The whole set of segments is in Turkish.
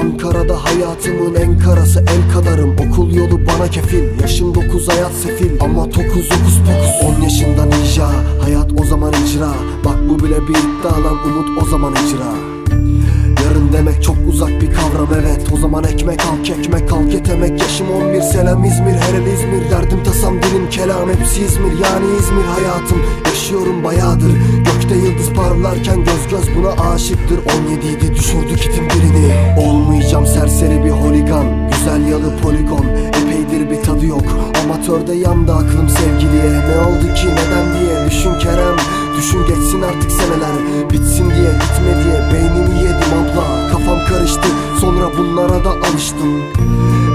Ankara'da hayatımın en karası el kadarım Okul yolu bana kefil Yaşım dokuz hayat sefil. Ama dokuz dokuz dokuz. On yaşında ninja Hayat o zaman icra. Bak bu bile bir iddia lan umut o zaman icra Yarın demek çok uzak bir kavram evet. O zaman ekmek al ekmek al emek Yaşım 11 selam İzmir her el İzmir. Derdim tasam dilim kelam hepsi İzmir. Yani İzmir hayatım yaşıyorum bayağıdır. Gökte yıldız parlarken göz göz buna aşıktır. 17 idi düşürdü kitin birini Olmayacağım serseri bir holigan. Güzel yalı poligon Epeydir bir tadı yok. Amatörde yandı aklım sevgiliye. Ne oldu ki neden diye. Düşün Kerem Düşün geçsin artık seneler. Bitsin diye gitme diye karıştı. Sonra bunlara da alıştım.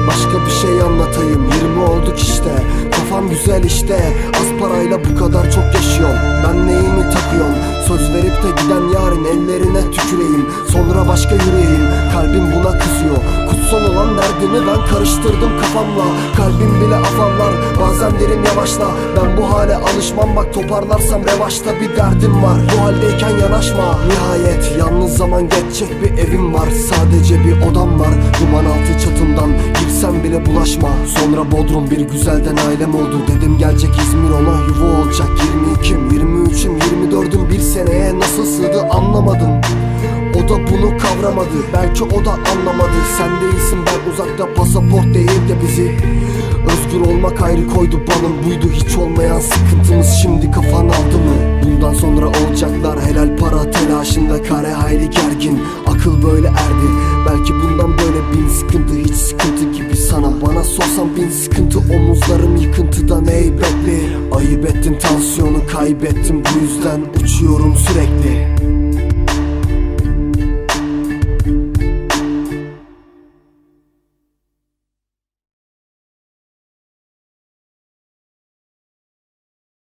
Başka bir şey anlatayım. 20 olduk işte. Kafam güzel işte. Az parayla bu kadar çok yaşıyorum. Ben neyimi takıyorum? Söz verip de giden yarın ellerine tüküreyim. Sonra başka yüreğim. Kalbim buna kızıyor. Kutsal olan derdimi ben karıştırdım kafamla. Kalbim bile afallar Yavaşla Ben bu hale alışmam bak toparlarsam revaçta bir derdim var. Bu haldeyken yanaşma. Nihayet yalnız zaman geçecek bir evim var. Sadece bir odam var. Duman altı çatımdan Girsem bile bulaşma. Sonra Bodrum bir güzelden ailem oldu. Dedim gelecek İzmir ona yuva olacak. 22'm 23'üm 24'üm bir seneye nasıl sığdı anlamadım. O da bunu kavramadı. Belki o da anlamadı. Sen değilsin ben uzakta pasaport değil de bizi Özgür olmak ayrı koydu banım buydu Hiç olmayan sıkıntımız. Şimdi kafan aldı mı? Bundan sonra olacaklar. Helal para telaşında Kare hayli gergin. Akıl böyle erdi. Belki bundan böyle bin sıkıntı Hiç sıkıntı gibi sana. Bana sorsan bin sıkıntı Omuzlarım yıkıntıdan heybetli Ayıp ettin tansiyonu kaybettim Bu yüzden. Uçuyorum sürekli